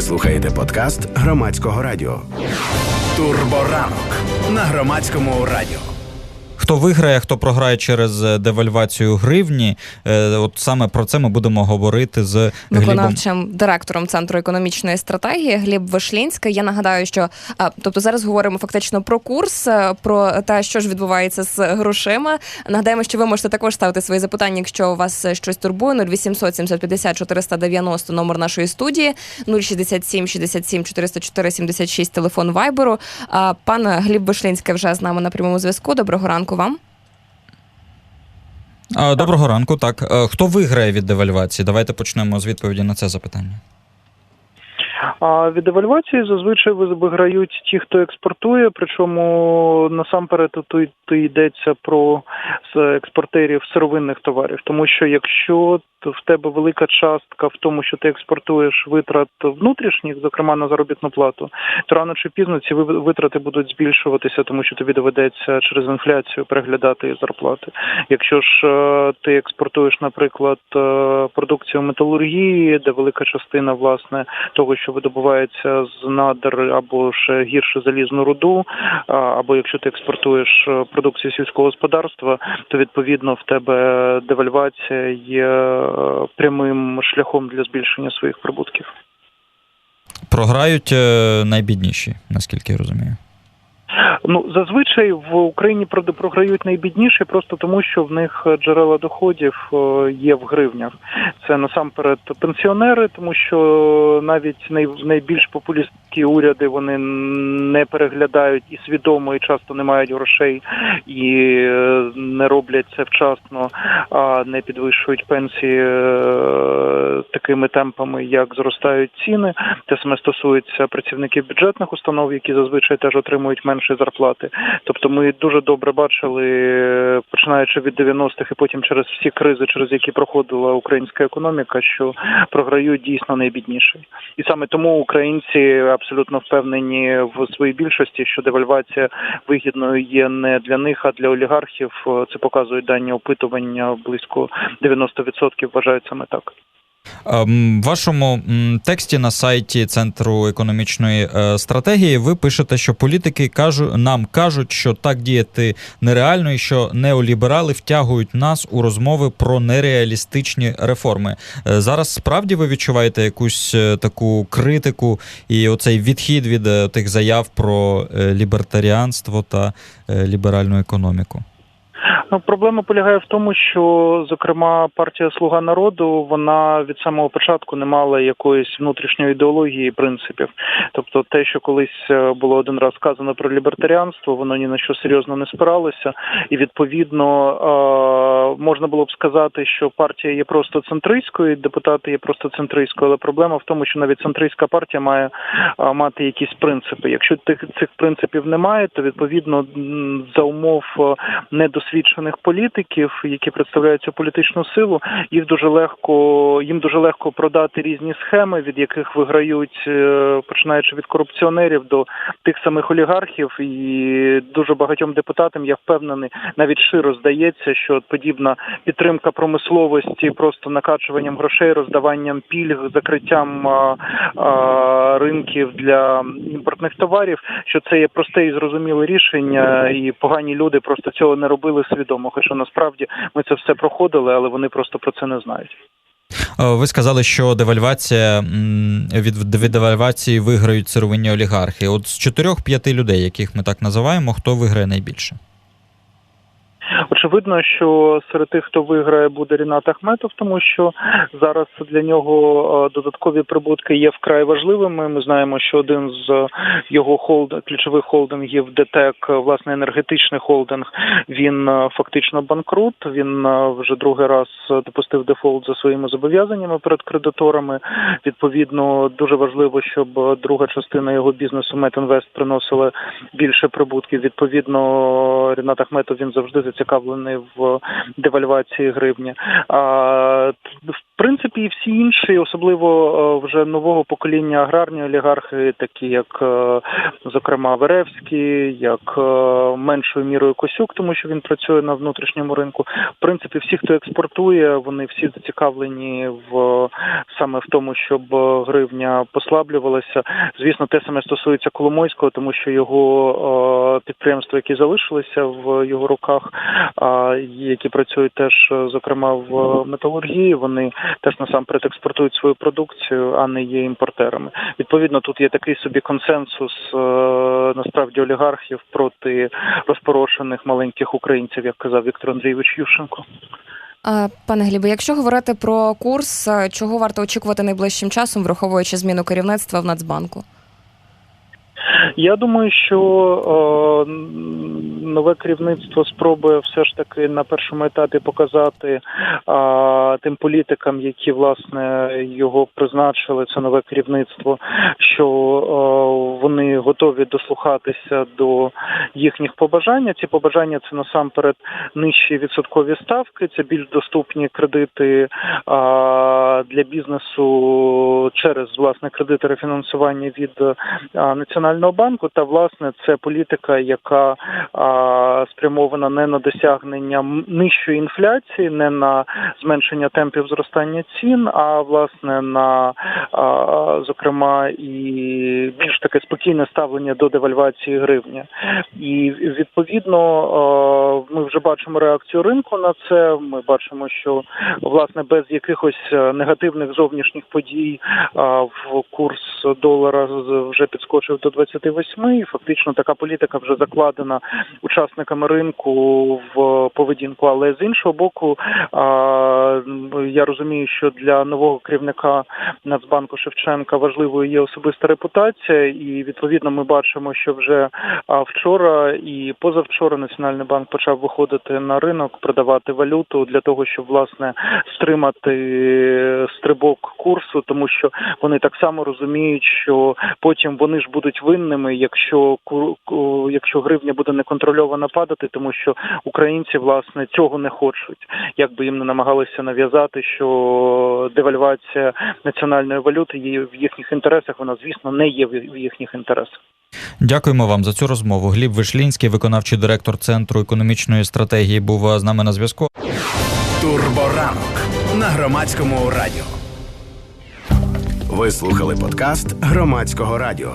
Ви слухаєте подкаст громадського радіо. Турборанок на громадському радіо. Хто виграє, хто програє через е, девальвацію гривні, е, от саме про це ми будемо говорити з Глібом. виконавчим директором центру економічної стратегії Гліб Вишлінський. Я нагадаю, що тобто зараз говоримо фактично про курс, е, про те, що ж відбувається з грошима. Нагадаємо, що ви можете також ставити свої запитання, якщо вас е, щось турбує. 0800 750 490 номер нашої студії, 067 67 404 76 телефон Вайберу. Пан Гліб Вишлінський вже з нами на прямому зв'язку. Доброго ранку вам. Доброго ранку. Так, Е, хто виграє від девальвації? Давайте почнемо з відповіді на це запитання. А від девальвації зазвичай виграють ті, хто експортує. Причому насамперед тут, йдеться про експортерів сировинних товарів. Тому що якщо в тебе велика частка в тому, що ти експортуєш витрат внутрішніх, зокрема на заробітну плату, то рано чи пізно ці ви- витрати будуть збільшуватися, тому що тобі доведеться через інфляцію переглядати зарплати. Якщо ж е, ти експортуєш, наприклад, е, продукцію металургії, де велика частина власне того, що видобувається з надр або ще гірше залізну руду, або якщо ти експортуєш е, продукцію сільського господарства, то відповідно в тебе девальвація є прямим шляхом для збільшення своїх прибутків. Програють е, найбідніші, наскільки я розумію. Ну зазвичай в Україні програють найбідніші, просто тому, що в них е, джерела доходів е, є в гривнях. Це насамперед пенсіонери, тому що навіть най, найбільш популістські уряди вони не переглядають і свідомо, і часто не мають грошей і е, не роблять це вчасно, а не підвищують пенсії е, такими темпами, як зростають ціни. Те саме стосується працівників бюджетних установ, які зазвичай теж отримують менші зарплати. Тобто, ми дуже добре бачили, е, починаючи від 90-х і потім через всі кризи, через які проходила українська економіка, що програють дійсно найбідніші. І саме тому українці абсолютно впевнені в своїй більшості, що девальвація вигідною є не для них, а для олігархів. Це показують дані опитування. Близько 90% вважають саме так. Ем, В вашому тексті на сайті Центру економічної е, стратегії ви пишете, що політики кажу, нам кажуть, що так діяти нереально, і що неоліберали втягують нас у розмови про нереалістичні реформи. Е, Зараз справді ви відчуваєте якусь е, таку критику і оцей відхід від тих заяв про лібертаріанство та ліберальну економіку. Ну, проблема полягає в тому, що зокрема партія Слуга народу вона від самого початку не мала якоїсь внутрішньої ідеології і принципів. Тобто, те, що колись е, було один раз сказано про лібертаріанство, воно ні на що серйозно не спиралося, і відповідно е, можна було б сказати, що партія є просто центристською, депутати є просто центристською, але проблема в тому, що навіть центристська партія має е, мати якісь принципи. Якщо тих цих принципів немає, то відповідно за умов е, недосвідчених політиків, які представляють цю політичну силу, їх дуже легко їм дуже легко продати різні схеми, від яких виграють, е, починаючи від корупціонерів до тих самих олігархів, і дуже багатьом депутатам я впевнений, навіть широ здається, що подібна підтримка промисловості, просто накачуванням грошей, роздаванням пільг, закриттям а, а, ринків для імпортних товарів, що це є просте і зрозуміле рішення, і погані люди просто цього не робили свідомо. Хоча насправді ми це все проходили, але вони просто про це не знають. Е, Ви сказали, що девальвація від, девальвації виграють сировинні олігархи. От з чотирьох-п'яти людей, яких ми так називаємо, хто виграє найбільше? Очевидно, що серед тих, хто виграє, буде Рінат Ахметов, тому що зараз для нього е, додаткові прибутки є вкрай важливими. Ми знаємо, що один з його холд... ключових холдингів, ДТЕК, е, власне енергетичний холдинг, він е, фактично банкрут. Він е, вже другий раз допустив дефолт за своїми зобов'язаннями перед кредиторами. Відповідно, дуже важливо, щоб друга частина його бізнесу Метінвест приносила більше прибутків. Відповідно, Рінат Ахметов він завжди зацікавлений в девальвації гривні. А в принципі, і всі інші, особливо е, вже нового покоління аграрні олігархи, такі як, е, зокрема, Веревський, як е, меншою мірою Косюк, тому що він працює на внутрішньому ринку. В принципі, всі, хто експортує, вони всі зацікавлені в саме в тому, щоб е, гривня послаблювалася. Звісно, те саме стосується Коломойського, тому що його е, підприємства, які залишилися в його руках, які працюють теж, е, зокрема, в металургії, вони теж насамперед експортують свою продукцію, а не є імпортерами. Відповідно, тут є такий собі консенсус насправді олігархів проти розпорошених маленьких українців, як казав Віктор Андрійович Ющенко. Пане Глібе, якщо говорити про курс, чого варто очікувати найближчим часом, враховуючи зміну керівництва в Нацбанку? Я думаю, що е, нове керівництво спробує все ж таки на першому етапі показати е, тим політикам, які власне його призначили, це нове керівництво, що е, вони готові дослухатися до їхніх побажань. Ці побажання це насамперед нижчі відсоткові ставки, це більш доступні кредити для бізнесу через власне кредити рефінансування від е, національного банку. Та власне це політика, яка а, спрямована не на досягнення нижчої інфляції, не на зменшення темпів зростання цін, а власне на а, зокрема і більш таке спокійне ставлення до девальвації гривні. І відповідно ми вже бачимо реакцію ринку на це. Ми бачимо, що власне без якихось е, негативних зовнішніх подій в курс долара вже підскочив до 28, і фактично така політика вже закладена учасниками ринку в поведінку. Але з іншого боку, я розумію, що для нового керівника Нацбанку Шевченка важливою є особиста репутація, і відповідно ми бачимо, що вже вчора і позавчора Національний банк почав виходити на ринок, продавати валюту для того, щоб власне стримати стрибок курсу, тому що вони так само розуміють, що потім вони ж будуть винними, якщо якщо гривня буде неконтрольовано падати, тому що українці власне цього не хочуть, як би їм не намагалися нав'язати, що девальвація національної валюти є в їхніх інтересах. Вона звісно не є в їхніх інтересах. Дякуємо вам за цю розмову. Гліб Вишлінський, виконавчий директор Центру економічної стратегії, був з нами на зв'язку. Турборанок на громадському радіо. Ви слухали подкаст громадського радіо.